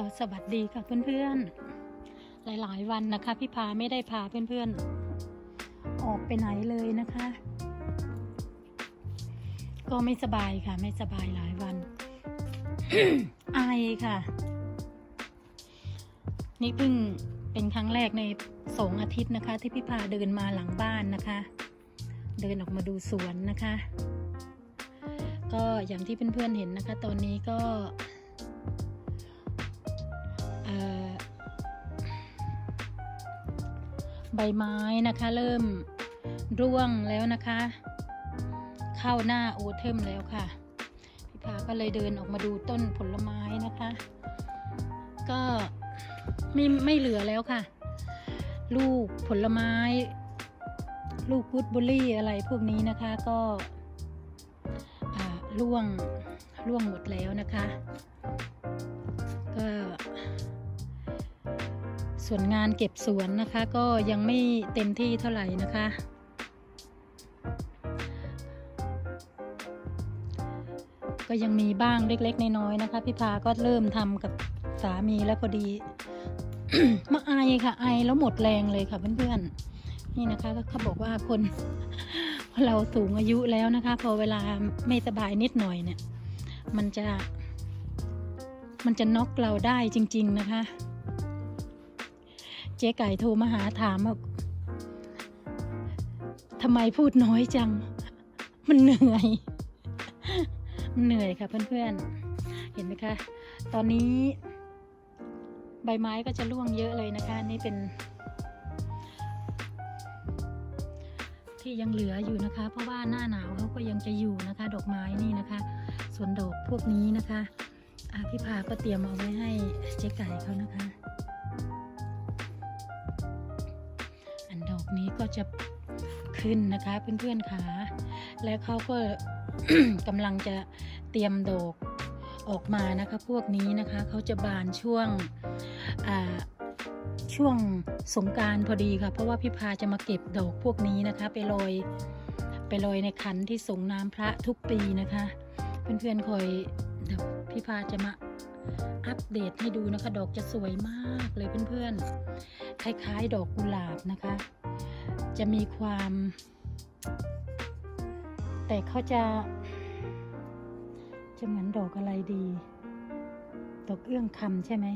ก็สวัสดีค่ะเพื่อนๆ หลายๆวันนะคะ พี่พาไม่ได้พาเพื่อนๆ ออกไปไหนเลยนะคะ ก็ไม่สบายค่ะ ไม่สบายหลายวันไอค่ะ นี่เพิ่งเป็นครั้งแรกในสองอาทิตย์นะคะ ที่พี่พาเดินมาหลังบ้านนะคะ เดินออกมาดูสวนนะคะ ก็อย่างที่เพื่อนๆเห็นนะคะ ตอนนี้ก็ ใบไม้นะคะ เริ่มร่วงแล้วนะคะ เข้าหน้าโอเทมแล้วค่ะ พี่พาก็เลยเดินออกมาดูต้นผลไม้นะคะ ก็ไม่ไม่เหลือแล้วค่ะ ลูกผลไม้ ลูกกุดบุรี่อะไรพวกนี้นะคะก็อ่าร่วงร่วงหมดแล้วนะคะ ส่วนงานเก็บสวนนะคะ ก็ยังไม่เต็มที่เท่าไหร่นะคะ ก็ยังมีบ้างเล็กๆน้อยๆนะคะพี่พาก็เริ่มทำกับสามีแล้วพอดีมาไอค่ะ ไอแล้วหมดแรงเลยค่ะเพื่อนๆนี่นะคะก็เขาบอกว่าคนเราสูงอายุแล้วนะคะ พอเวลาไม่สบายนิดหน่อยเนี่ย มันจะ มันจะน็อกเราได้จริง ๆ นะคะ เจ๊ไก่โทรมาหาถามว่าทำไมพูดน้อยจัง มันเหนื่อย มันเหนื่อยค่ะเพื่อนๆ เห็นไหมคะ ตอนนี้ ใบไม้ก็จะร่วงเยอะเลยนะคะ นี่เป็น ที่ยังเหลืออยู่นะคะ เพราะว่าหน้าหนาวเขาก็ยังจะอยู่นะคะ ดอกไม้นี่นะคะ ส่วนดอกพวกนี้นะคะอะพี่พาก็เตรียมเอาไว้ให้เจ๊ไก่เขานะคะ นี้ก็จะขึ้นนะคะเพื่อนๆขาแล้วเขาก็กำลังจะเตรียมดอกออกมานะคะพวกนี้นะคะเขาจะบานช่วงช่วงสงการพอดีค่ะ เพราะว่าพี่พาจะมาเก็บดอกพวกนี้นะคะ ไปโรยไปโรยในขันที่ส่งน้ำพระทุกปีนะคะ เพื่อนๆคอยเดี๋ยวพี่พาจะมา อัปเดตให้ดูนะคะ ดอกจะสวยมากเลยเพื่อนๆ คล้ายๆ ดอกกุหลาบนะคะ จะมีความ แต่เขาจะ จะเหมือนดอกอะไรดี ดอกเอื้องคำใช่ไหม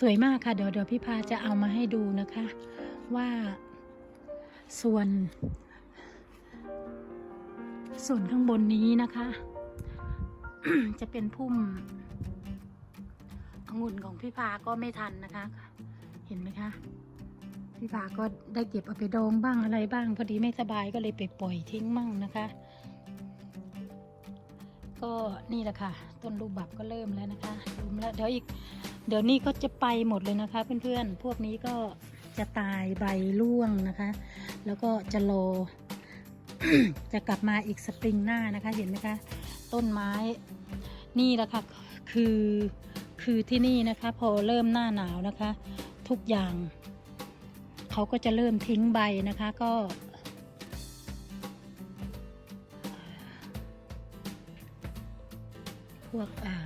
สวยมากค่ะ เดี๋ยวเดี๋ยวพี่พาจะเอามาให้ดูนะคะ ว่าส่วน ส่วนข้างบนนี้นะคะ จะเป็นพุ่ม องุ่นของพี่พาก็ไม่ทันนะคะ เห็นไหมคะ พี่พาก็ได้เก็บเอาไปดองบ้างอะไรบ้าง พอดีไม่สบายก็เลยไปปล่อยทิ้งมั่งนะคะ ก็นี่แหละค่ะ ต้นลูกบับก็เริ่มแล้วนะคะรุมแล้วเดี๋ยวอีก เดี๋ยวนี้ก็จะไปหมดเลยนะคะ เพื่อนๆ พวกนี้ก็จะตายใบร่วงนะคะ แล้วก็จะโล จะกลับมาอีกสปริงหน้านะคะ เห็นไหมคะ ต้นไม้ นี่แหละค่ะ คือ คือที่นี่นะคะพอเริ่มหน้าหนาวนะคะ ทุกอย่าง เขาก็จะเริ่มทิ้งใบนะคะก็ พวกอ่า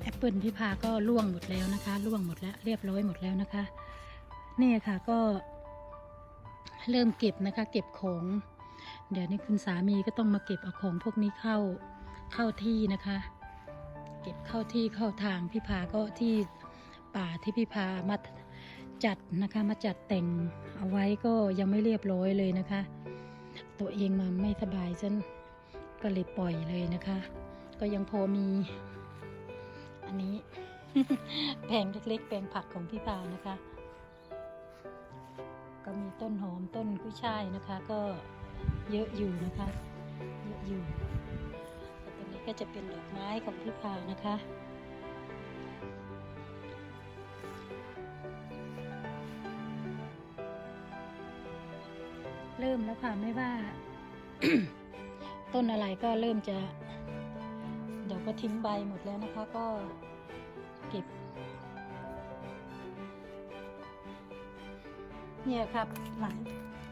แอปเปิลที่พาก็ร่วงหมดแล้วนะคะร่วงหมดแล้วเรียบร้อยหมดแล้วนะคะ นี่ค่ะก็เริ่มเก็บนะคะ เก็บของ เดี๋ยวนี้คุณสามีก็ต้องมาเก็บเอาของพวกนี้เข้า เข้าที่นะคะ เก็บเข้าที่เข้าทางพี่พาก็ที่ป่าที่พี่พามาจัดนะคะมาจัดแต่งเอาไว้ก็ยังไม่เรียบร้อยเลยนะคะ ตัวเองมาไม่สบายฉันก็เลยปล่อยเลยนะคะ ก็ยังพอมี อันนี้แปลงเล็กๆแปลงผักของพี่พานะคะ ก็มีต้นหอมต้นกุ้ยช่ายนะคะ ก็เยอะอยู่นะคะ ก็จะเป็นดอกไม้ของพี่พานะคะ เริ่มแล้วค่ะไม่ว่า ต้นอะไรก็เริ่มจะ เดี๋ยวก็ทิ้งใบหมดแล้วนะคะ ก็เก็บ เนี่ยครับหลาย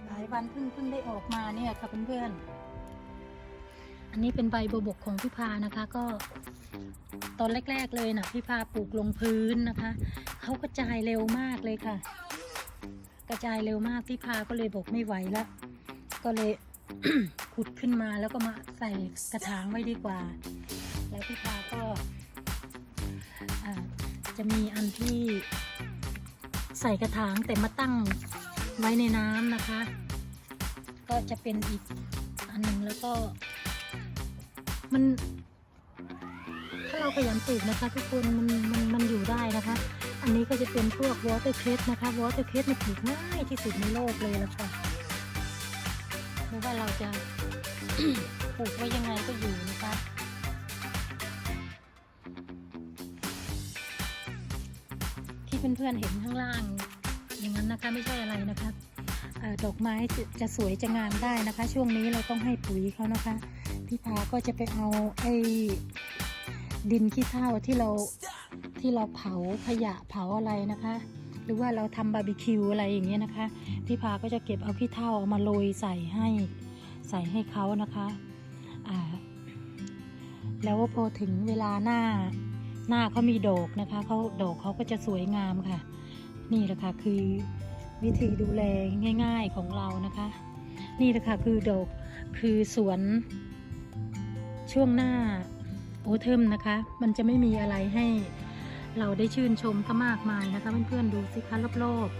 หลายวันเพิ่งเพิ่งได้ออกมาเนี่ยค่ะเพื่อนๆ อันนี้เป็นใบบัวบกของพี่พานะคะก็ ตอนแรก ๆเลยนะพี่พาปลูกลงพื้นนะคะเขากระจายเร็วมากเลยค่ะ กระจายเร็วมากพี่พาก็เลยบอกไม่ไหวล้วก็เลยขุดขึ้นมาแล้วก็มาใส่กระถางไว้ดีกว่า แล้วพี่พาก็จะมีอันที่ใส่กระถางแต่มาตั้งไว้ในน้ำนะคะ ก็จะเป็นอีกอันหนึ่งแล้วก็ มัน ถ้าเราขยันปลูกนะคะ ทุกคนมันมันมันอยู่ได้นะคะ อันนี้ก็จะเป็นพวกวอเตอร์เคสนะคะวอเตอร์เคสมันปลูกง่ายที่สุดในโลกเลยละค่ะไม่ว่าเราจะปลูกไว้ยังไงก็อยู่นะคะที่เพื่อนๆเห็นข้างล่าง อย่างนั้นนะคะไม่ใช่อะไรนะคะออดอกไม้จะสวยจะงามได้นะคะ ช่วงนี้เราต้องให้ปุ๋ยเขานะคะ พี่พาก็จะไปเอาไอ้ดินขี้เถ้าที่เราที่เราเผาขยะเผาอะไรนะคะ หรือว่าเราทำบาร์บีคิวอะไรอย่างเงี้ยนะคะ พี่พาก็จะเก็บเอาขี้เถ้าเอามาโรยใส่ให้ใส่ให้เขานะคะอ่าแล้วพอถึงเวลาหน้าหน้าเขามีดอกนะคะเขาดอกเขาก็จะสวยงามค่ะ นี่แหละค่ะคือวิธีดูแลง่าย ๆของเรานะคะ นี่แหละค่ะคือดอกคือสวน ช่วงหน้าโอเทิมนะคะ มันจะไม่มีอะไรให้เราได้ชื่นชมก็มากมายนะคะ เพื่อนๆดูสิคะรอบๆ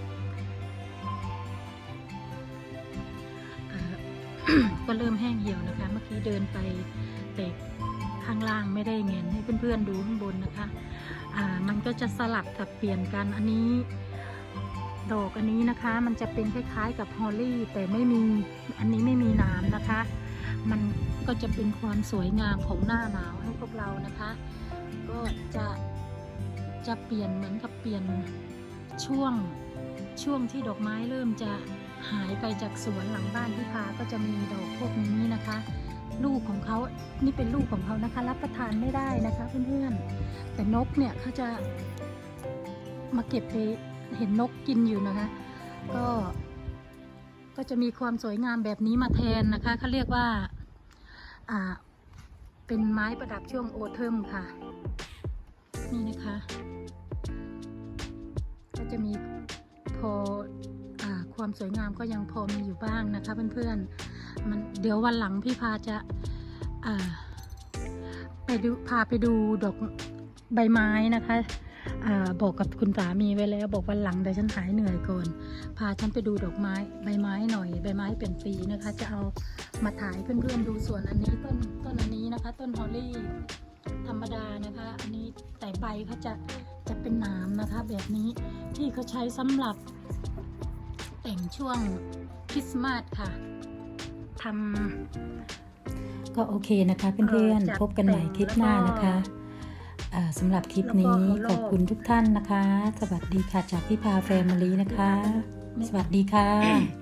ก็เริ่มแห้งเหี่ยวนะคะ เมื่อกี้เดินไปแต่ข้างล่างไม่ได้เงนให้เพื่อนๆดูข้างบนนะคะมันก็จะสลับกับเปลี่ยนกันอันนี้ดอกอันนี้นะคะ มันจะเป็นคล้ายๆกับฮอลลี่แต่ไม่มีอันนี้ไม่มีน้ำนะคะ มันก็จะเป็นความสวยงามของหน้าหนาวให้พวกเรานะคะ ก็จะจะเปลี่ยนเหมือนกับเปลี่ยนช่วงช่วงที่ดอกไม้เริ่มจะหายไปจากสวนหลังบ้านพี่พาก็จะมีดอกพวกนี้นะคะ ลูกของเขานี่เป็นลูกของเขานะคะ รับประทานไม่ได้นะคะเพื่อนๆแต่นกเนี่ยเขาจะมาเก็บไปเห็นนกกินอยู่นะคะ ก็ ก็จะมีความสวยงามแบบนี้มาแทนนะคะเขาเรียกว่าอ่า เป็นไม้ประดับช่วงโอเทิมค่ะ นี่นะคะ ก็จะมีพออความสวยงามก็ยังพอมีอยู่บ้างนะคะเพื่อนๆมันเดี๋ยววันหลังพี่พาจะไปดูพาไปดูดอกใบไม้นะคะ อาบอกกับคุณสามีไว้แล้ว บอกวันหลังเดี๋ยวฉันหายเหนื่อยก่อนพาฉันไปดูดอกไม้ใบไม้หน่อยใบไม้เปลี่ยนสีนะคะ จะเอามาถ่ายเพื่อนๆดูส่วนอันนี้ต้นต้นอันนี้นะคะ ต้นฮอลลี่ธรรมดานะคะ อันนี้แต่ใบเขาจะจะเป็นหนามนะคะ แบบนี้ที่เขาใช้สำหรับแต่งช่วงคริสต์มาสค่ะทำก็โอเคนะคะเพื่อนๆพบกันใหม่คลิปหน้านะคะอ่า สำหรับคลิปนี้ขอบคุณทุกท่านนะคะ สวัสดีค่ะจากพี่พาแฟมิลีนะคะ สวัสดีค่ะ